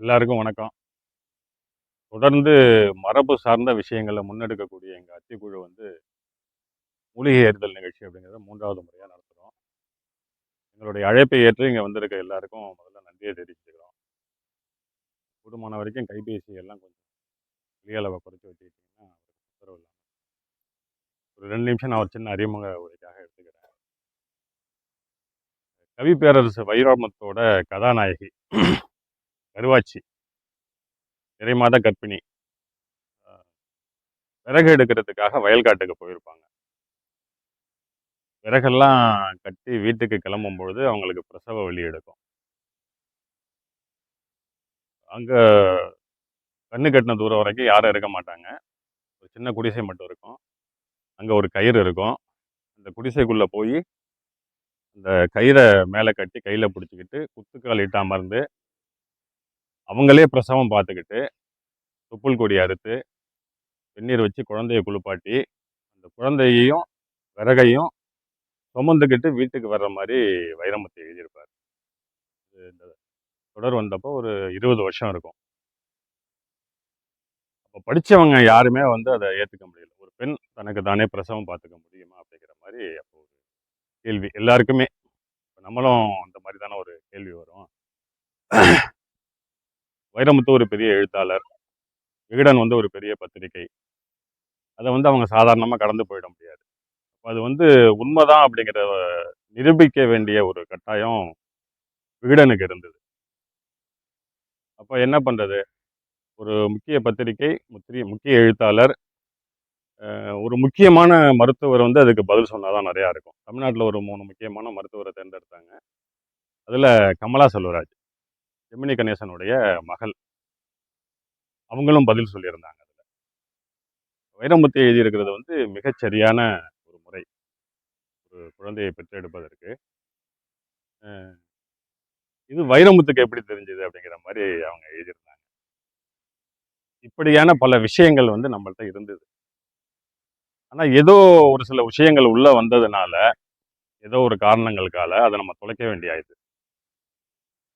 எல்லாருக்கும் வணக்கம். தொடர்ந்து மரபு சார்ந்த விஷயங்களை முன்னெடுக்கக்கூடிய எங்கள் அத்திக்குழு வந்து மூலிகை ஏறுதல் நிகழ்ச்சி அப்படிங்கிறத மூன்றாவது முறையாக நடத்துகிறோம் எங்களுடைய அழைப்பை ஏற்று இங்கே வந்திருக்க எல்லாருக்கும் முதல்ல நன்றியை தெரிவிச்சுக்கிறோம். கூடுமான வரைக்கும் கைபேசி எல்லாம் கொஞ்சம் வெளிய அளவை குறைச்சி வச்சுக்கிட்டிங்கன்னா உத்தரவு இல்லாமல் ஒரு ரெண்டு நிமிஷம் நான் ஒரு சின்ன அறிமுக உரைக்காக எடுத்துக்கிறேன். கவி பேரரசு வைராமத்தோட கதாநாயகி கருவாச்சி. நிறைமாத கர்ப்பிணி. விறகு எடுக்கிறதுக்காக வயல்காட்டுக்கு போயிருப்பாங்க. விறகெல்லாம் கட்டி வீட்டுக்கு கிளம்பும் பொழுது அவங்களுக்கு பிரசவ வலி எடுக்கும். அங்கே கண்ணு கட்டின தூரம் வரைக்கும் யாரும் இருக்க மாட்டாங்க. ஒரு சின்ன குடிசை மட்டும் இருக்கும். அங்கே ஒரு கயிறு இருக்கும். அந்த குடிசைக்குள்ளே போய் அந்த கயிறை மேலே கட்டி கையில் பிடிச்சிக்கிட்டு குத்துக்கால் இட்டு அவங்களே பிரசவம் பார்த்துக்கிட்டு துப்புல் கொடி அறுத்து வெந்நீர் வச்சு குழந்தைய குளிப்பாட்டி அந்த குழந்தையையும் விறகையும் சுமந்துக்கிட்டு வீட்டுக்கு வர்ற மாதிரி வைரமுத்து எழுதியிருப்பார். இந்த தொடர் வந்தப்போ ஒரு இருபது வருஷம் இருக்கும். அப்போ படித்தவங்க யாருமே வந்து அதை ஏற்றுக்க முடியல. ஒரு பெண் தனக்கு தானே பிரசவம் பார்த்துக்க முடியுமா அப்படிங்கிற மாதிரி அப்போ ஒரு கேள்வி. எல்லாருக்குமே. இப்போ நம்மளும் அந்த மாதிரி தானே ஒரு கேள்வி வரும். வைரமுத்து ஒரு பெரிய எழுத்தாளர். விகடன் வந்து ஒரு பெரிய பத்திரிகை. அதை வந்து அவங்க சாதாரணமாக கடந்து போயிட முடியாது. அது வந்து உண்மைதான் அப்படிங்கிற நிரூபிக்க வேண்டிய ஒரு கட்டாயம் விகடனுக்கு இருந்தது. அப்போ என்ன பண்ணுறது ஒரு முக்கிய பத்திரிகை முத்திரி முக்கிய எழுத்தாளர் ஒரு முக்கியமான மருத்துவர் வந்து அதுக்கு பதில் சொன்னாதான் நிறையா இருக்கும். தமிழ்நாட்டில் ஒரு மூணு முக்கியமான மருத்துவரை தேர்ந்தெடுத்தாங்க. அதில் கமலா செல்வராஜ். ஜெமினி கணேசனுடைய மகள். அவங்களும் பதில் சொல்லியிருந்தாங்க அதில். வைரமுத்து எழுதியிருக்கிறது வந்து மிகச்சரியான ஒரு முறை. ஒரு குழந்தையை பெற்றெடுப்பதற்கு. இது வைரமுத்துக்கு எப்படி தெரிஞ்சது அப்படிங்கிற மாதிரி அவங்க எழுதியிருந்தாங்க. இப்படியான பல விஷயங்கள் வந்து நம்மள்ட்ட இருந்தது. ஆனால் ஏதோ ஒரு சில விஷயங்கள் உள்ளே வந்ததுனால ஏதோ ஒரு காரணங்களுக்கால அதை நம்ம தொலைக்க வேண்டிய ஆயிடுது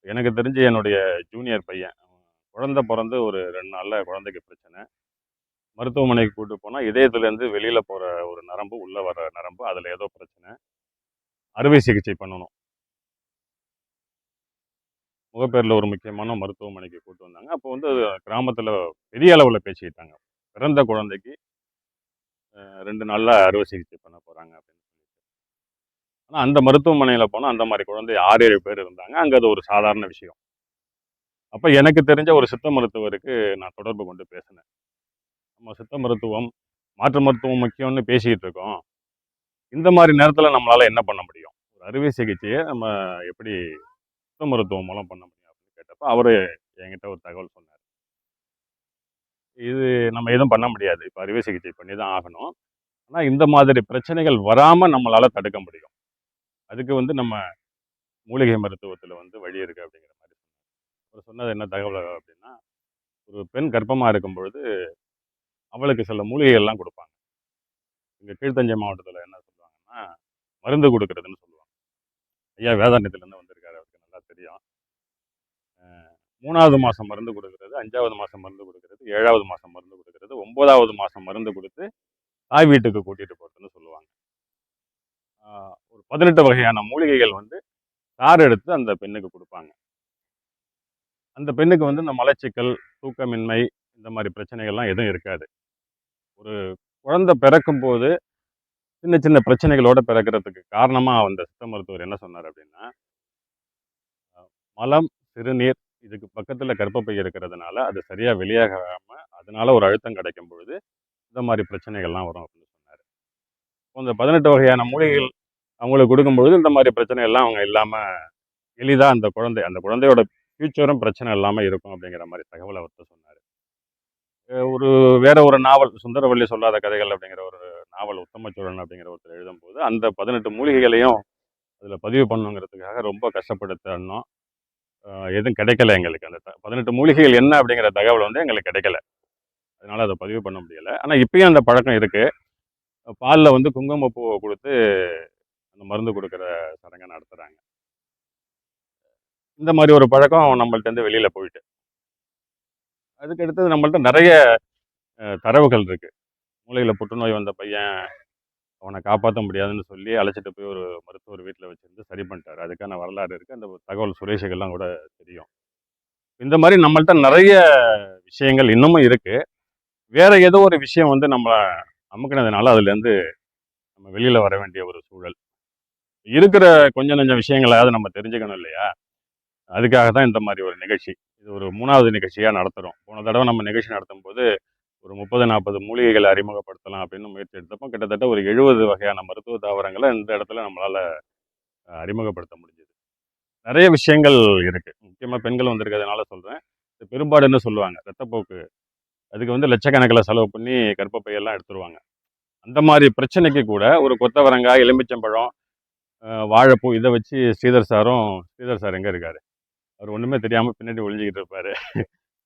எனக்கு தெரிஞ்சு என்னுடைய ஜூனியர் பையன். குழந்த குழந்தை பிறந்து ஒரு ரெண்டு நாளில் குழந்தைக்கு பிரச்சனை. மருத்துவமனைக்கு கூட்டு போனால் இதயத்துலேருந்து வெளியில் போகிற ஒரு நரம்பு உள்ளே வர நரம்பு அதில் ஏதோ பிரச்சனை. அறுவை சிகிச்சை பண்ணணும். முகப்பேரில் ஒரு முக்கியமான மருத்துவமனைக்கு கூட்டு வந்தாங்க. அப்போ வந்து கிராமத்தில் பெரிய அளவில் பேசிக்கிட்டாங்க. பிறந்த குழந்தைக்கு ரெண்டு நாளில் அறுவை சிகிச்சை பண்ண போகிறாங்க அப்படின்னு. ஆனால் அந்த மருத்துவமனையில் போனால் அந்த மாதிரி குழந்தை ஆறு ஏழு பேர் இருந்தாங்க. அங்கே அது ஒரு சாதாரண விஷயம். அப்போ எனக்கு தெரிஞ்ச ஒரு சித்த மருத்துவருக்கு நான் தொடர்பு கொண்டு பேசினேன். நம்ம சித்த மருத்துவம் மாற்று மருத்துவம் முக்கியம்னு பேசிக்கிட்டு இருக்கோம். இந்த மாதிரி நேரத்தில் நம்மளால் என்ன பண்ண முடியும்? ஒரு அறுவை சிகிச்சையை நம்ம எப்படி சித்த மருத்துவம் மூலம் பண்ண முடியும் அப்படின்னு கேட்டப்போ அவர் என்கிட்ட ஒரு தகவல் சொன்னார். இது நம்ம எதுவும் பண்ண முடியாது. இப்போ அறுவை சிகிச்சை பண்ணி தான் ஆகணும். ஆனால் இந்த மாதிரி பிரச்சனைகள் வராமல் நம்மளால் தடுக்க முடியும். அதுக்கு வந்து நம்ம மூலிகை மருத்துவத்தில் வந்து வழி இருக்குது அப்படிங்கிற மாதிரி சொன்னாங்க. அவர் சொன்னது என்ன தகவல் அப்படின்னா ஒரு பெண் கர்ப்பமாக இருக்கும் பொழுது அவளுக்கு சில மூலிகைகள்லாம் கொடுப்பாங்க. இங்கே கீழ்த்தஞ்சை மாவட்டத்தில் என்ன சொல்லுவாங்கன்னா மருந்து கொடுக்கறதுன்னு சொல்லுவாங்க. ஐயா வேதாந்தத்துலேருந்து வந்திருக்காரு அவருக்கு நல்லா தெரியும். மூணாவது மாதம் மருந்து கொடுக்கறது அஞ்சாவது மாதம் மருந்து கொடுக்கறது ஏழாவது மாதம் மருந்து கொடுக்கறது ஒன்பதாவது மாதம் மருந்து கொடுத்து தாய் வீட்டுக்கு கூட்டிகிட்டு போகிறதுன்னு சொல்லுவாங்க. ஒரு பதினெட்டு வகையான மூலிகைகள் வந்து சாறு எடுத்து அந்த பெண்ணுக்கு கொடுப்பாங்க. அந்த பெண்ணுக்கு வந்து இந்த மலச்சிக்கல் தூக்கமின்மை இந்த மாதிரி பிரச்சனைகள்லாம் எதுவும் இருக்காது. ஒரு குழந்தை பிறக்கும் போது சின்ன சின்ன பிரச்சனைகளோடு பிறக்கிறதுக்கு காரணமாக அந்த சித்த மருத்துவர் என்ன சொன்னார் அப்படின்னா மலம் சிறுநீர் இதுக்கு பக்கத்தில் கர்ப்பப்பை இருக்கிறதுனால அது சரியாக வெளியாகாமல் அதனால ஒரு அழுத்தம் கிடைக்கும் பொழுது இந்த மாதிரி பிரச்சனைகள்லாம் வரும் அப்படின்னு சொன்னார். இந்த பதினெட்டு வகையான மூலிகைகள் அவங்களுக்கு கொடுக்கும்பொழுது இந்த மாதிரி பிரச்சனை எல்லாம் அவங்க இல்லாமல் எளிதாக அந்த குழந்தை அந்த குழந்தையோட ஃப்யூச்சரும் பிரச்சனை இல்லாமல் இருக்கும் அப்படிங்கிற மாதிரி தகவல் அவர்கிட்ட சொன்னார். ஒரு வேற ஒரு நாவல் சுந்தரவள்ளி சொல்லாத கதைகள் அப்படிங்கிற ஒரு நாவல் உத்தமச்சோழன் அப்படிங்கிற ஒருத்தர் எழுதும்போது அந்த பதினெட்டு மூலிகைகளையும் அதில் பதிவு பண்ணுங்கிறதுக்காக ரொம்ப கஷ்டப்படுத்தணும் எதுவும் கிடைக்கல எங்களுக்கு. அந்த பதினெட்டு மூலிகைகள் என்ன அப்படிங்கிற தகவல் வந்து எங்களுக்கு கிடைக்கல. அதனால் அதை பதிவு பண்ண முடியல. ஆனால் இப்பயும் அந்த பழக்கம் இருக்குது பாலில் வந்து குங்குமப்பூவை கொடுத்து அந்த மருந்து கொடுக்குற சடங்கை நடத்துகிறாங்க இந்த மாதிரி ஒரு பழக்கம் நம்மள்ட்ட இருந்து வெளியில் போயிட்டு. அதுக்கு அடுத்தது நம்மள்ட்ட நிறைய தரவுகள் இருக்குது மூளையில் புற்றுநோய் வந்த பையன் அவனை காப்பாற்ற முடியாதுன்னு சொல்லி அழைச்சிட்டு போய் ஒரு மருத்துவர் வீட்டில் வச்சுருந்து சரி பண்ணிட்டார். அதுக்கான வரலாறு இருக்குது அந்த தகவல் சுரேஷுகள்லாம் கூட தெரியும். இந்த மாதிரி நம்மள்ட்ட நிறைய விஷயங்கள் இன்னமும் இருக்குது வேறு ஏதோ ஒரு விஷயம் வந்து நம்ம அமுக்கினதுனால அதுலேருந்து நம்ம வெளியில் வர வேண்டிய ஒரு சூழல். இருக்கிற கொஞ்சம் நஞ்சம் விஷயங்களாவது நம்ம தெரிஞ்சுக்கணும் இல்லையா? அதுக்காக தான் இந்த மாதிரி ஒரு நிகழ்ச்சி. இது ஒரு மூணாவது நிகழ்ச்சியாக நடத்துகிறோம் போன தடவை நம்ம நிகழ்ச்சி நடத்தும் போது ஒரு முப்பது நாற்பது மூலிகைகளை அறிமுகப்படுத்தலாம் அப்படின்னு முயற்சி எடுத்தப்போ கிட்டத்தட்ட ஒரு எழுபது வகையான மருத்துவ தாவரங்களை இந்த இடத்துல நம்மளால் அறிமுகப்படுத்த முடிஞ்சது. நிறைய விஷயங்கள் இருக்குது முக்கியமாக பெண்கள் வந்திருக்கிறதுனால சொல்கிறேன் பெரும்பாடுன்னு சொல்லுவாங்க. ரத்தப்போக்கு. அதுக்கு வந்து லட்சக்கணக்கில் செலவு பண்ணி கர்ப்பப்பையெல்லாம் எடுத்துருவாங்க. அந்த மாதிரி பிரச்சனைக்கு கூட ஒரு கொத்தவரங்காய் எலுமிச்சம்பழம் வாழைப்பூ இதை வச்சு ஸ்ரீதர் சாரும் ஸ்ரீதர் சார் எங்கே இருக்கார்? அவர் ஒன்றுமே தெரியாமல் பின்னாடி ஒழிஞ்சிக்கிட்டு இருப்பாரு.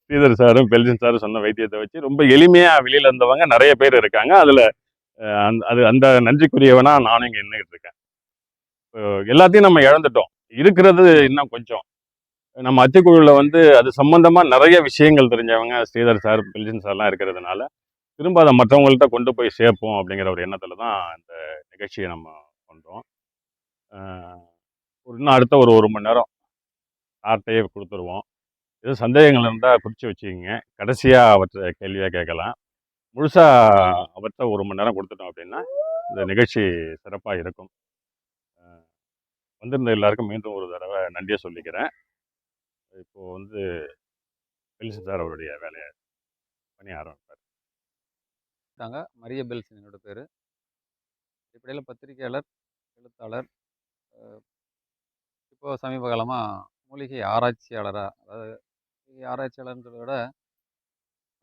ஸ்ரீதர் சாரும் பெல்ஜின் சாரும் சொன்ன வைத்தியத்தை வச்சு ரொம்ப எளிமையாக வெளியில் இருந்தவங்க நிறைய பேர் இருக்காங்க. அதில் அந் அது அந்த நன்றிக்குரியவனாக நானும் இங்கே நின்றுக்கிட்டு இருக்கேன். இப்போ எல்லாத்தையும் நம்ம இழந்துட்டோம். இருக்கிறது இன்னும் கொஞ்சம். நம்ம அத்திக்குழுவில் வந்து அது சம்மந்தமாக நிறைய விஷயங்கள் தெரிஞ்சவங்க ஸ்ரீதர் சார் பெல்ஜின் சார்லாம் இருக்கிறதுனால திரும்ப அதை மற்றவங்கள்ட்ட கொண்டு போய் சேர்ப்போம் அப்படிங்கிற ஒரு எண்ணத்தில் தான் இந்த நிகழ்ச்சியை நம்ம பண்ணுறோம் ஒரு இன்னும் அடுத்த ஒரு ஒரு மணி நேரம் ஆர்ட்டையே கொடுத்துருவோம். எதுவும் சந்தேகங்கள் இருந்தால் குறித்து வச்சுக்கிங்க. கடைசியாக அவற்றை கேள்வியாக கேட்கலாம். முழுசாக அவற்றை ஒரு மணி நேரம் கொடுத்துட்டோம் அப்படின்னா இந்த நிகழ்ச்சி சிறப்பாக இருக்கும். வந்திருந்த எல்லாருக்கும் மீண்டும் ஒரு தடவை நன்றியை சொல்லிக்கிறேன். இப்போது வந்து பெல்சன் சார் அவருடைய வேலையை பண்ணி ஆரம்பிப்பார். தாங்க மரிய பெல்சன் என்னோட பேர். இப்படியெல்லாம் பத்திரிகையாளர் எழுத்தாளர் இப்போது இப்போ சமீப காலமாக மூலிகை ஆராய்ச்சியாளராக அதாவது மூலிகை ஆராய்ச்சியாளர்ன்றதை விட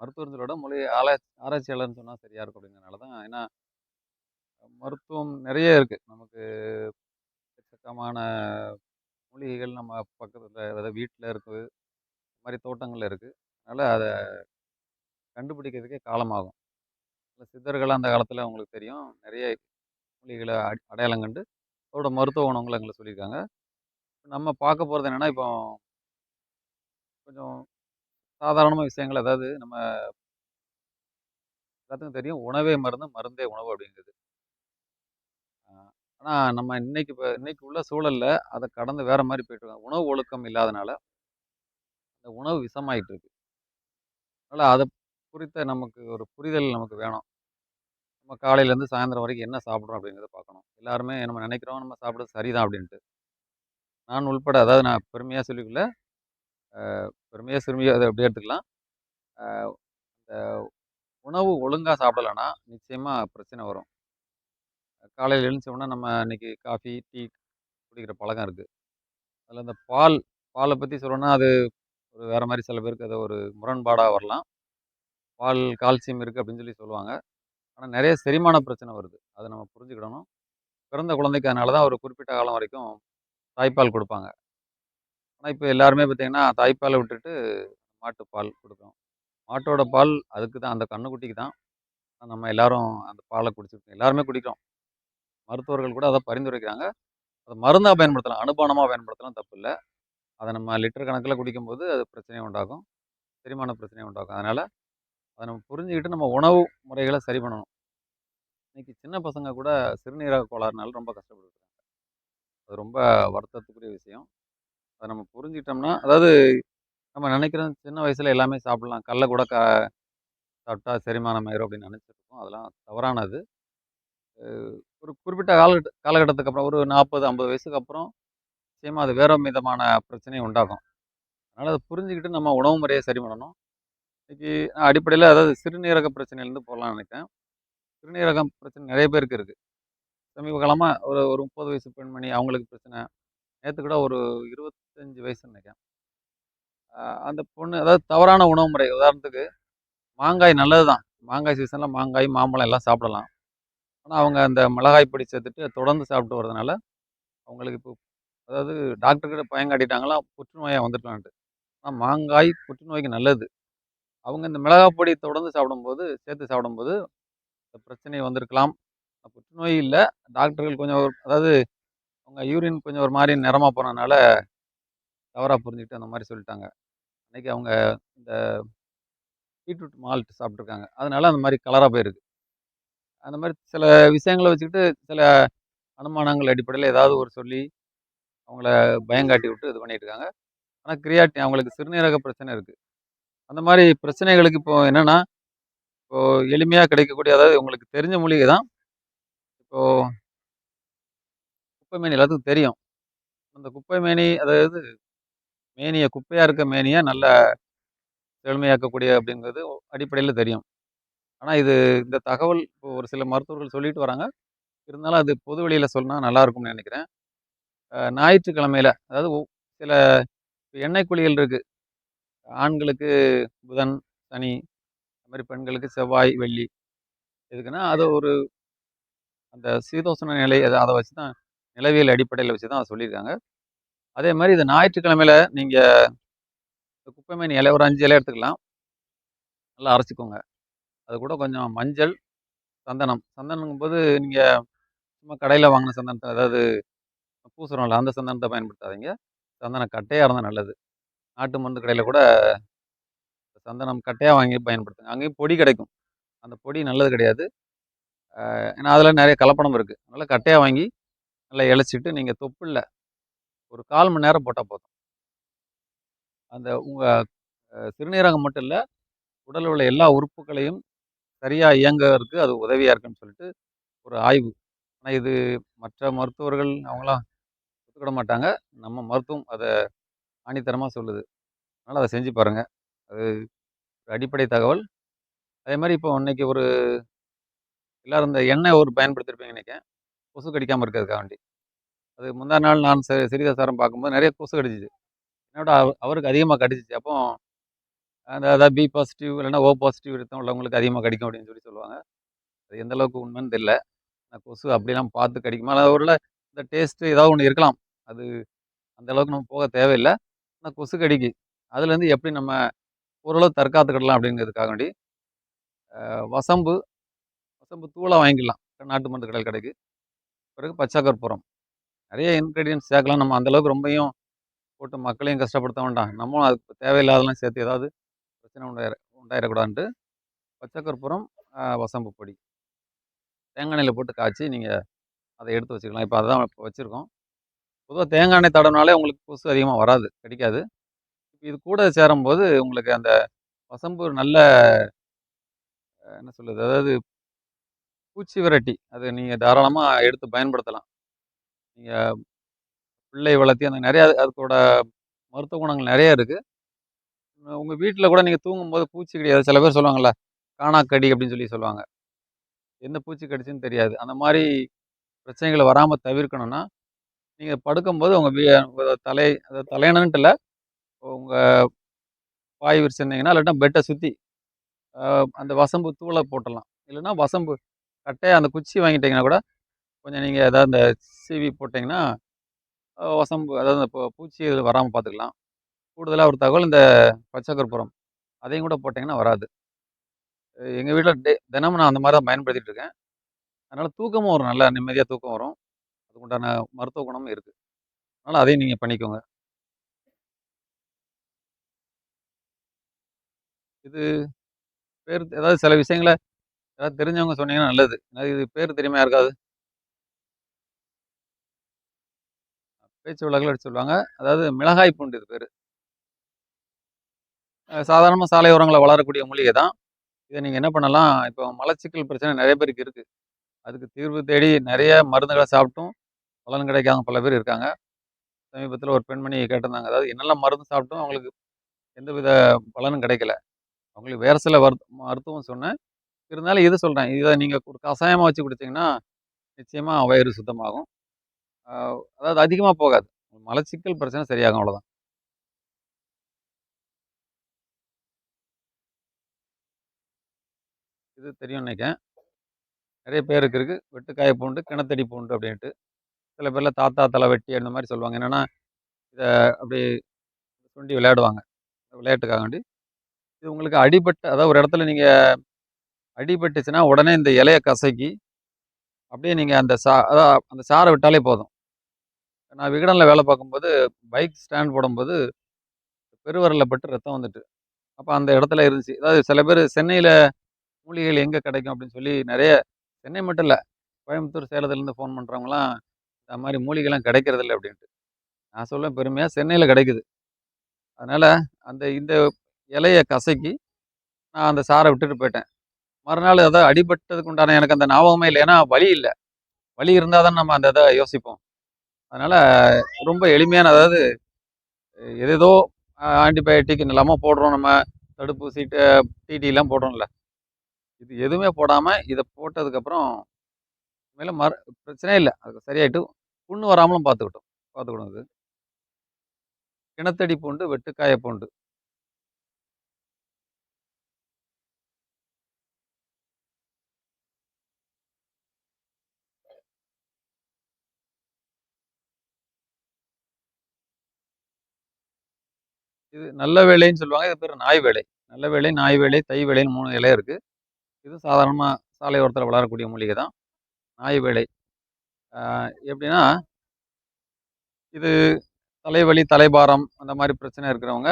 மருத்துவர்களோட மூலிகை ஆராய்ச்சி ஆராய்ச்சியாளர்னு சொன்னால் சரியாக இருக்கும் அப்படிங்கிறனால தான் ஏன்னா மருத்துவம் நிறைய இருக்குது நமக்கு எக்கச்சக்கமான மூலிகைகள் நம்ம பக்கத்தில் அதாவது வீட்டில் இருக்குது இந்த மாதிரி தோட்டங்களில் இருக்குது அதனால் அதை கண்டுபிடிக்கிறதுக்கே காலமாகும். சித்தர்கள் அந்த காலத்தில் உங்களுக்கு தெரியும் நிறைய மூலிகைகளை அடி- அடையாளம் கண்டு அதோட மருத்துவ குணங்களை எங்களை சொல்லியிருக்காங்க. நம்ம பார்க்க போகிறது என்னென்னா இப்போ கொஞ்சம் சாதாரணமாக விஷயங்கள் அதாவது நம்ம எல்லாத்துக்கும் தெரியும் உணவே மருந்து மருந்தே உணவு அப்படிங்கிறது ஆனால் நம்ம இன்னைக்கு இப்போ இன்னைக்கு உள்ள சூழலில் அதை கடந்து வேறு மாதிரி போயிட்டு உணவு ஒழுக்கம் இல்லாதனால அந்த உணவு விஷமாயிட்டு இருக்கு. அதனால் அதை குறித்த நமக்கு ஒரு புரிதல் நமக்கு வேணும். நம்ம காலையிலேருந்து சாயந்தரம் வரைக்கும் என்ன சாப்பிட்றோம் அப்படிங்கிறத பார்க்கணும். எல்லாருமே நம்ம நினைக்கிறோம் நம்ம சாப்பிட்றது சரிதான் அப்படின்ட்டு. நான் உள்பட அதாவது நான் பெருமையாக சொல்லிக்கல பெருமையாக சிறுமியாக அதை அப்படியே எடுத்துக்கலாம். இந்த உணவு ஒழுங்காக சாப்பிடலைன்னா நிச்சயமாக பிரச்சனை வரும். காலையில் எழுந்த நம்ம இன்றைக்கி காஃபி டீ குடிக்கிற பழக்கம் இருக்குது அதில் இந்த பால் பாலை பற்றி சொல்லணும்னா அது ஒரு வேறு மாதிரி சில பேருக்கு அது ஒரு முரண்பாடாக வரலாம். பால் கால்சியம் இருக்குது அப்படின்னு சொல்லி சொல்லுவாங்க. ஆனால் நிறைய செரிமான பிரச்சனை வருது. அதை நம்ம புரிஞ்சுக்கிடணும். பிறந்த குழந்தைக்கு அதனால தான் ஒரு குறிப்பிட்ட காலம் வரைக்கும் தாய்ப்பால் கொடுப்பாங்க. ஆனால் இப்போ எல்லாருமே பார்த்தீங்கன்னா தாய்ப்பாலை விட்டுட்டு மாட்டுப்பால் கொடுக்குறோம் மாட்டோட பால் அதுக்கு தான் அந்த கண்ணுக்குட்டிக்கு தான். நம்ம எல்லாரும் அந்த பாலை குடிச்சிருக்கோம். எல்லாருமே குடிக்கிறோம். மருத்துவர்கள் கூட அதை பரிந்துரைக்கிறாங்க. அதை மருந்தாக பயன்படுத்தலாம். அனுபானமாக பயன்படுத்தலாம். தப்பு இல்லை. அதை நம்ம லிட்டர் கணக்கில் குடிக்கும்போது அது பிரச்சனையை உண்டாகும் செரிமான பிரச்சனையை உண்டாகும் அதனால் அதை நம்ம புரிஞ்சுக்கிட்டு நம்ம உணவு முறைகளை சரி பண்ணணும். இன்னைக்கு சின்ன பசங்க கூட சிறுநீரக கோளாறுனால ரொம்ப கஷ்டப்பட்டுருக்காங்க அது ரொம்ப வருத்தத்துக்குரிய விஷயம். அதை நம்ம புரிஞ்சுக்கிட்டோம்னா அதாவது நம்ம நினைக்கிறோம் சின்ன வயசில் எல்லாமே சாப்பிடலாம். கல்லை கூட க சாப்பிட்டா செரிமானம் ஆயிரும் அப்படின்னு நினச்சிருக்கோம். அதெல்லாம் தவறானது. ஒரு குறிப்பிட்ட காலகட்ட காலகட்டத்துக்கு அப்புறம் ஒரு நாற்பது ஐம்பது வயசுக்கு அப்புறம் நிச்சயமாக அது வேற விதமான பிரச்சனையும் உண்டாகும். அதனால் அதை புரிஞ்சுக்கிட்டு நம்ம உணவு முறையை சரி பண்ணணும். இன்றைக்கி நான் அடிப்படையில் அதாவது சிறுநீரக பிரச்சனையிலேருந்து போகலான்னு நினைக்கிறேன். சிறுநீரகம் பிரச்சனை நிறைய பேருக்கு இருக்குது சமீப காலமாக ஒரு ஒரு முப்பது வயசு பெண்மணி அவங்களுக்கு பிரச்சனை. நேற்று கூட ஒரு இருபத்தஞ்சி வயசுன்னு நினைக்கிறேன். அந்த பொண்ணு அதாவது தவறான உணவு முறை. உதாரணத்துக்கு மாங்காய் நல்லது தான் மாங்காய் சீசனில் மாங்காய் மாம்பழம் எல்லாம் சாப்பிடலாம். ஆனால் அவங்க அந்த மிளகாய் பொடி சேர்த்துட்டு தொடர்ந்து சாப்பிட்டு வரதுனால அவங்களுக்கு இப்போ அதாவது டாக்டர்கிட்ட பயங்காட்டிட்டாங்களா புற்றுநோயாக வந்துட்டலான்ட்டு ஆனால் மாங்காய் புற்றுநோய்க்கு நல்லது. அவங்க இந்த மிளகாய் பொடி தொடர்ந்து சாப்பிடும்போது சேர்த்து சாப்பிடும்போது பிரச்சனை வந்திருக்கலாம். புற்றுநோய் இல்லை. டாக்டர்கள் கொஞ்சம் அதாவது அவங்க யூரின் கொஞ்சம் ஒரு மாதிரி நிறமாக போனதுனால தவறாக புரிஞ்சுக்கிட்டு அந்த மாதிரி சொல்லிட்டாங்க. அன்னைக்கு அவங்க இந்த பீட்ரூட் மால்ட் சாப்பிட்ருக்காங்க அதனால அந்த மாதிரி கலராக போயிருக்கு. அந்த மாதிரி சில விஷயங்களை வச்சுக்கிட்டு சில அனுமானங்கள் அடிப்படையில் ஏதாவது ஒரு சொல்லி அவங்கள பயங்காட்டி விட்டு இது பண்ணிட்டு இருக்காங்க ஆனால் கிரியாட்டி அவங்களுக்கு சிறுநீரக பிரச்சனை இருக்குது அந்த மாதிரி பிரச்சனைகளுக்கு இப்போ என்னென்னா இப்போ எளிமையாக கிடைக்கக்கூடிய அதாவது உங்களுக்கு தெரிஞ்ச மூலிகை தான் இப்போ குப்பை மேனி. எல்லாத்துக்கும் தெரியும். அந்த குப்பை மேனி அதாவது மேனியை குப்பையாக இருக்க மேனியை நல்ல செழுமையாக்கக்கூடிய அப்படிங்கிறது அடிப்படையில் தெரியும். ஆனால் இது இந்த தகவல் இப்போ ஒரு சில மருத்துவர்கள் சொல்லிட்டு வராங்க. இருந்தாலும் அது பொது வெளியில் சொன்னால் நல்லாயிருக்கும்னு நினைக்கிறேன். ஞாயிற்றுக்கிழமையில் ஞாயிற்றுக்கிழமையில அதாவது சில எண்ணெய் குழிகள் இருக்குது ஆண்களுக்கு புதன் சனி மாதிரி பெண்களுக்கு செவ்வாய் வெள்ளி எதுக்குன்னா அது ஒரு அந்த சீதோஷ்ண நிலை அதை அதை வச்சு தான் நிலவியல் அடிப்படையில் வச்சு தான் சொல்லியிருக்காங்க. அதே மாதிரி இது ஞாயிற்றுக்கிழமையில நீங்கள் குப்பை மேனி இலை ஒரு அஞ்சு இலை எடுத்துக்கலாம். நல்லா அரைச்சிக்கோங்க. அது கூட கொஞ்சம் மஞ்சள் சந்தனம். சந்தனங்கும் போது நீங்கள் சும்மா கடையில் வாங்கின சந்தனத்தை அதாவது பூசுறோம்ல அந்த சந்தனத்தை பயன்படுத்தாதீங்க. சந்தனம் கட்டையாக இருந்தால் நல்லது. நாட்டு மருந்து கடையில் கூட சந்தனம் கட்டையாக வாங்கி பயன்படுத்துங்க. அங்கேயும் பொடி கிடைக்கும். அந்த பொடி நல்லது கிடையாது. ஏன்னா அதில் நிறைய கலப்படம் இருக்குது அதனால் கட்டையாக வாங்கி நல்லா இழைச்சிட்டு நீங்கள் தொப்புளில் ஒரு கால் மணி நேரம் போட்டால் போதும். அந்த உங்கள் சிறுநீரகம் மட்டும் இல்லை உடலில் உள்ள எல்லா உறுப்புகளையும் சரியாக இயங்குறதுக்கு அது உதவியாக இருக்குன்னு சொல்லிட்டு ஒரு ஆய்வு. ஆனால் இது மற்ற மருத்துவர்கள் அவங்களாம் ஒத்துக்கிட மாட்டாங்க. நம்ம மருத்துவம் அதை ஆணித்தரமாக சொல்லுது. அதனால் அதை செஞ்சு பாருங்கள் அது ஒரு அடிப்படை தகவல். அதே மாதிரி இப்போ இன்னைக்கு ஒரு எல்லோரும் இந்த எண்ணெய் ஒரு பயன்படுத்திருப்பீங்க நினைக்கேன் கொசு கடிக்காமல் இருக்கிறதுக்காக வேண்டி. அது முந்தா நாள் நான் சி சிறிதாசாரம் பார்க்கும்போது நிறைய கொசு கடிச்சிச்சு. என்னோட அவ- அவருக்கு அதிகமாக கடிச்சிச்சு. அப்போ அந்த அதாவது பி பாசிட்டிவ் இல்லைன்னா ஓ பாசிட்டிவ் எடுத்தோம். உள்ளவங்களுக்கு அதிகமாக கடிக்கும் அப்படின்னு சொல்லி சொல்லுவாங்க. அது எந்த அளவுக்கு உண்மைன்னு தெரியல. நான் கொசு அப்படிலாம் பார்த்து கடிக்குமா? இல்லை ஒரு இந்த டேஸ்ட்டு ஏதாவது ஒன்று இருக்கலாம். அது அந்த அளவுக்கு நம்ம போக தேவையில்லை. ஆனால் கொசு கடிக்கு. அதுலேருந்து எப்படி நம்ம ஓரளவு தற்காத்துக்கிடலாம் அப்படிங்கிறதுக்காக வேண்டி வசம்பு வசம்பு தூளாக வாங்கிக்கலாம். நாட்டு மருந்து கடையில் கிடைக்கு. பிறகு பச்சை கற்பூரம் நிறைய இன்க்ரீடியன்ஸ் சேர்க்கலாம். நம்ம அந்த அளவுக்கு ரொம்பையும் போட்டு மக்களையும் கஷ்டப்படுத்த வேண்டாம். நம்மளும் அதுக்கு தேவையில்லாதெல்லாம் சேர்த்து ஏதாவது பிரச்சனை உண்டாயிர உண்டாயிடக்கூடாதுன்ட்டு பச்சை கற்பூரம் வசம்பு பொடி. தேங்காய் எண்ணெயில் போட்டு காய்ச்சி நீங்கள் அதை எடுத்து வச்சுக்கலாம். இப்போ அதை தான் இப்போ வச்சுருக்கோம். பொதுவாக தேங்காய் எண்ணெய் தடவினாலே உங்களுக்கு கொசு அதிகமாக வராது. கிடைக்காது. இது கூட சேரும்போது உங்களுக்கு அந்த வசம்பு நல்ல என்ன சொல்லுது அதாவது பூச்சி விரட்டி அது நீங்கள் தாராளமாக எடுத்து பயன்படுத்தலாம். நீங்கள் பிள்ளை வளர்த்தி அந்த நிறையா அதுக்கோட மருத்துவ குணங்கள் நிறையா இருக்குது உங்கள் வீட்டில் கூட நீங்கள் தூங்கும்போது பூச்சி கிடையாது சில பேர் சொல்லுவாங்கள்ல காணாக்கடி அப்படின்னு சொல்லி சொல்லுவாங்க. எந்த பூச்சி கடிச்சுன்னு தெரியாது. அந்த மாதிரி பிரச்சனைகளை வராமல் தவிர்க்கணும்னா நீங்கள் படுக்கும்போது உங்கள் வீ தலை அதாவது தலையணுன்ட்டு இல்லை உங்கள் பாய் விரிச்சிருந்தீங்கன்னா இல்லாட்டா பெட்டை சுற்றி அந்த வசம்பு தூளை போட்டுடலாம். இல்லைன்னா வசம்பு கட்டையாக அந்த குச்சி வாங்கிட்டீங்கன்னா கூட கொஞ்சம் நீங்கள் ஏதாவது இந்த சீவி போட்டிங்கன்னா வசம்பு அதாவது இந்த பூச்சி இதில் வராமல் பார்த்துக்கலாம். கூடுதலாக ஒரு தகவல் இந்த பச்சை கற்பூரம் அதையும் கூட போட்டிங்கன்னா வராது. எங்கள் வீட்டில் டே தினமும் நான் அந்த மாதிரி தான் பயன்படுத்திகிட்டு இருக்கேன். அதனால் தூக்கமும் வரும் நல்லா நிம்மதியாக தூக்கம் வரும். அதுக்குண்டான மருத்துவ குணமும் இருக்குது அதனால் அதையும் நீங்கள் பண்ணிக்கோங்க. இது பேர் ஏதாவது சில விஷயங்களை ஏதாவது தெரிஞ்சவங்க சொன்னீங்கன்னா நல்லது. இது பேர் தெரியுமா யாருக்காவது? பேச்சு வழக்கில் அடிச்சு சொல்லுவாங்க. அதாவது மிளகாய் பூண்டு இது பேர். சாதாரணமாக சாலை ஓரங்களில் வளரக்கூடிய மூலிகை தான். இதை நீங்கள் என்ன பண்ணலாம் இப்போ மலச்சிக்கல் பிரச்சனை நிறைய பேருக்கு இருக்குது அதுக்கு தீர்வு தேடி நிறைய மருந்துகளை சாப்பிட்டும். பலன் கிடைக்காம பல பேர் இருக்காங்க. சமீபத்தில் ஒரு பெண்மணி கேட்டிருந்தாங்க. அதாவது என்னெல்லாம் மருந்து சாப்பிட்டும் அவங்களுக்கு எந்தவித பலனும் கிடைக்கல. அவங்களுக்கு வேறு சில வருத் மருத்துவம் சொன்னேன். இருந்தாலும் இது சொல்கிறேன் இதை நீங்கள் ஒரு கஷாயமாக வச்சு குடிச்சிங்கன்னா நிச்சயமாக வயிறு சுத்தமாகும். அதாவது அதிகமாக போகாது. மலச்சிக்கல் பிரச்சனை சரியாகும் அவ்வளோதான் இது தெரியும் நினைக்கேன் நிறைய பேருக்கு இருக்குது வெட்டுக்காய பூண்டு கிணத்தடி பூண்டு அப்படின்ட்டு சில பேரில் தாத்தா தலை வெட்டி அந்த மாதிரி சொல்லுவாங்க. என்னென்னா இதை அப்படி சுண்டி விளையாடுவாங்க. விளையாட்டுக்காக வேண்டி இது உங்களுக்கு அடிபட்டு அதாவது ஒரு இடத்துல நீங்கள் அடிபட்டுச்சுன்னா உடனே இந்த இலையை கசக்கி அப்படியே நீங்கள் அந்த சா அதான் அந்த சாரை விட்டாலே போதும். நான் விகடனில் வேலை பார்க்கும்போது பைக் ஸ்டாண்ட் போடும்போது பெருவரில் பட்டு ரத்தம் வந்துட்டு. அப்போ அந்த இடத்துல இருந்துச்சு. அதாவது சில பேர் சென்னையில் மூலிகைகள் எங்கே கிடைக்கும் அப்படின்னு சொல்லி நிறைய சென்னை மட்டும் இல்லை கோயம்புத்தூர் சேலத்துலேருந்து ஃபோன் பண்ணுறவங்களாம் இந்த மாதிரி மூலிகைலாம் கிடைக்கிறதில்ல அப்படின்ட்டு. நான் சொல்லுவேன் பெருமையாக சென்னையில் கிடைக்குது. அதனால் அந்த இந்த இலையை கசக்கி நான் அந்த சாரை விட்டுட்டு போயிட்டேன். மறுநாள் அதை அடிபட்டதுக்கு உண்டான எனக்கு அந்த ஞாபகமே இல்லை. ஏன்னா வழி இல்லை. வலி இருந்தால் தான் நம்ம அந்த இதை யோசிப்போம். அதனால் ரொம்ப எளிமையான அதாவது எதேதோ ஆன்டிபயோட்டிக் இல்லாமல் போடுறோம் நம்ம. தடுப்பூசி டிடிலாம் போடுறோம்ல. இது எதுவுமே போடாமல் இதை போட்டதுக்கப்புறம் மேலே மறு பிரச்சனையே இல்லை. அதுக்கு சரியாயிட்டு புண்ணு வராமலும் பார்த்துக்கிட்டோம். பார்த்துக்கணும் இது. கிணத்தடி பூண்டு வெட்டுக்காய பூண்டு. இது நல்ல வேலைன்னு சொல்லுவாங்க. இது பேர் நாய் வேலை. நல்ல வேலை நாய் வேலை தை வேலைன்னு மூணு இலை இருக்குது இது சாதாரணமாக சாலையோரத்தில் வளரக்கூடிய மூலிகை தான் நாய் வேலை. எப்படின்னா இது தலைவலி தலைபாரம் அந்த மாதிரி பிரச்சனை இருக்கிறவங்க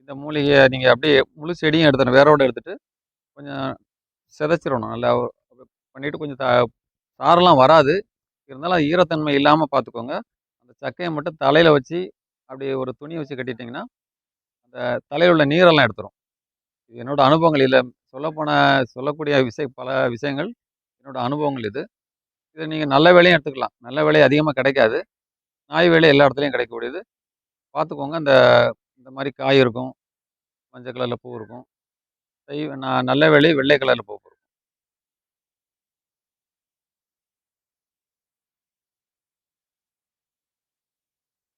இந்த மூலிகையை நீங்கள் அப்படியே முழு செடியும் எடுத்துடணும் வேரோடு எடுத்துட்டு கொஞ்சம் சிதைச்சிடணும். நல்லா பண்ணிவிட்டு கொஞ்சம் த சாரெல்லாம் வராது. இருந்தாலும் அது ஈரத்தன்மை இல்லாமல் பார்த்துக்கோங்க அந்த சக்கையை மட்டும் தலையில் வச்சு அப்படியே ஒரு துணியை வச்சு கட்டிட்டிங்கன்னா தலையில் உள்ள நீரெல்லாம் எடுத்துரும். இது என்னோடய அனுபவங்கள். இல்லை சொல்லப்போன சொல்லக்கூடிய விஷய பல விஷயங்கள் என்னோடய அனுபவங்கள் இது. இதை நீங்கள் நல்ல வேலையும் எடுத்துக்கலாம். நல்ல வேலை அதிகமாக கிடைக்காது. நாய் வேலை எல்லா இடத்துலையும் கிடைக்கக்கூடியது. பார்த்துக்கோங்க. இந்த இந்த மாதிரி காய் இருக்கும். மஞ்சள் கலரில் பூ இருக்கும். தை நான் நல்ல வேலை வெள்ளை கலரில் பூ இருக்கும்.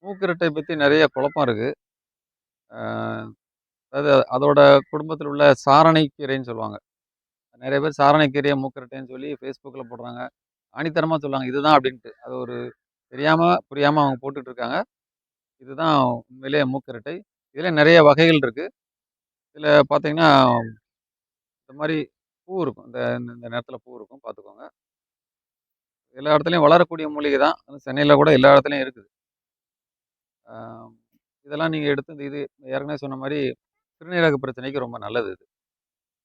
மூக்கிரட்டை பற்றி நிறைய குழப்பம் இருக்குது அதாவது அதோட குடும்பத்தில் உள்ள சாரணை கீரைன்னு சொல்லுவாங்க. நிறைய பேர் சாரணை கீரையை சொல்லி ஃபேஸ்புக்கில் போடுறாங்க. ஆணித்தரமாக சொல்லுவாங்க. இதுதான் அப்படின்ட்டு. அது ஒரு தெரியாமல் புரியாமல் அவங்க போட்டுட்டு இருக்காங்க இதுதான் உண்மையிலே மூக்கிரட்டை. இதில் நிறைய வகைகள் இருக்குது இதில் பார்த்தீங்கன்னா இந்த மாதிரி பூ இருக்கும். இந்த இந்த நேரத்தில் பூ இருக்கும். பார்த்துக்கோங்க. எல்லா இடத்துலையும் வளரக்கூடிய மூலிகை தான். சென்னையில் கூட எல்லா இடத்துலையும் இருக்குது. இதெல்லாம் நீங்கள் எடுத்து இந்த இது ஏற்கனவே சொன்ன மாதிரி சிறுநீரக பிரச்சனைக்கு ரொம்ப நல்லது இது.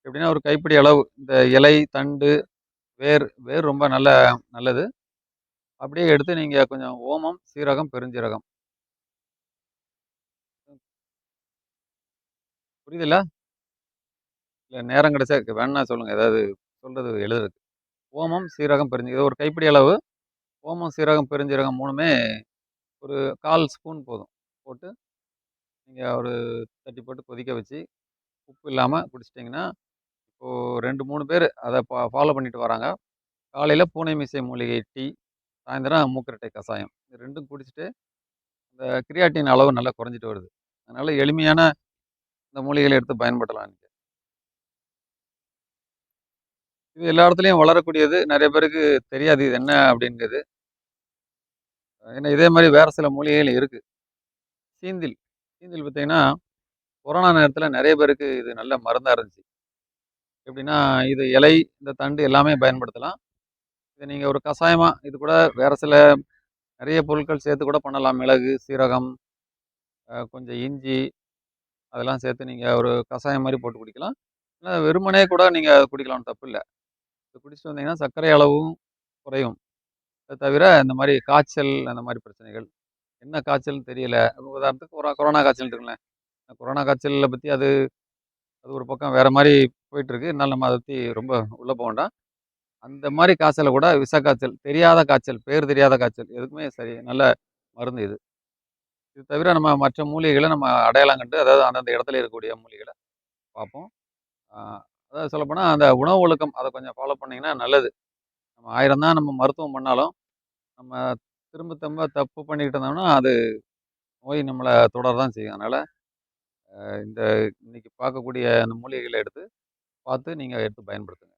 எப்படின்னா ஒரு கைப்பிடி அளவு இந்த இலை தண்டு வேர் வேர் ரொம்ப நல்ல நல்லது. அப்படியே எடுத்து நீங்கள் கொஞ்சம் ஓமம் சீரகம் பெருஞ்சீரகம். புரியுதுல்ல? இல்லை நேரம் கிடைச்சா வேணா சொல்லுங்கள் ஏதாவது சொல்கிறது எழுதுறது ஓமம் சீரகம் பெருஞ்சி இது ஒரு கைப்பிடி அளவு. ஓமம் சீரகம் பெருஞ்சீரகம் மூணுமே ஒரு கால் ஸ்பூன் போதும். போட்டு நீங்கள் ஒரு தட்டி போட்டு கொதிக்க வச்சு உப்பு இல்லாமல் குடிச்சிட்டிங்கன்னா இப்போது ரெண்டு மூணு பேர் அதை பா ஃபாலோ பண்ணிட்டு வராங்க. காலையில் பூனை மீசை மூலிகை டீ சாயந்தரம் மூக்கரட்டை கஷாயம் இது ரெண்டும் குடிச்சிட்டு இந்த கிரியாட்டின் அளவு நல்லா குறைஞ்சிட்டு வருது. அதனால் எளிமையான இந்த மூலிகைகளை எடுத்து பயன்படுத்தலாம் நீங்கள் இது எல்லா இடத்துலையும் வளரக்கூடியது. நிறைய பேருக்கு தெரியாது இது என்ன அப்படிங்கிறது ஏன்னா இதே மாதிரி வேறு சில மூலிகைகள் இருக்குது சீந்தில். சீந்தில் பார்த்தீங்கன்னா கொரோனா நேரத்தில் நிறைய பேருக்கு இது நல்ல மருந்தாக இருந்துச்சு. எப்படின்னா இது இலை இந்த தண்டு எல்லாமே பயன்படுத்தலாம். இதை நீங்கள் ஒரு கஷாயமாக இது கூட வேறு சில நிறைய பொருட்கள் சேர்த்து கூட பண்ணலாம். மிளகு சீரகம் கொஞ்சம் இஞ்சி அதெல்லாம் சேர்த்து நீங்கள் ஒரு கஷாயம் மாதிரி போட்டு குடிக்கலாம். இல்லை வெறுமனே கூட நீங்கள் குடிக்கலாம். தப்பு இல்லை. இது குடிச்சிட்டு வந்தீங்கன்னா சர்க்கரை அளவும் குறையும். அது தவிர இந்த மாதிரி காய்ச்சல் அந்த மாதிரி பிரச்சனைகள் என்ன காய்ச்சல்னு தெரியல. உதாரணத்துக்கு கொரோ கொரோனா காய்ச்சல் இருக்குங்களேன். கொரோனா காய்ச்சலை பற்றி அது அது ஒரு பக்கம் வேறு மாதிரி போயிட்டுருக்கு. இருந்தாலும் நம்ம அதை பற்றி ரொம்ப உள்ளே போக வேண்டாம். அந்த மாதிரி காய்ச்சலை கூட விஷ காய்ச்சல் தெரியாத காய்ச்சல் பேர் தெரியாத காய்ச்சல் எதுக்குமே சரி நல்ல மருந்து இது. இது தவிர நம்ம மற்ற மூலிகைகளை நம்ம அடையாளம் கண்டு அதாவது அந்தந்த இடத்துல இருக்கக்கூடிய மூலிகைகளை பார்ப்போம். அதாவது சொல்லப்போனால் அந்த உணவு ஒழுக்கம் அதை கொஞ்சம் ஃபாலோ பண்ணிங்கன்னா நல்லது. நம்ம ஆயிரம் தான் நம்ம மருத்துவம் பண்ணாலும் நம்ம திரும்ப திரும்ப தப்பு பண்ணிக்கிட்டு இருந்தோம்னா அது நோய் நம்மளை தொடர தான் செய்யும். அதனால் இந்த இன்னைக்கு பார்க்கக்கூடிய அந்த மூலிகைகளை எடுத்து பார்த்து நீங்கள் எடுத்து பயன்படுத்துங்க.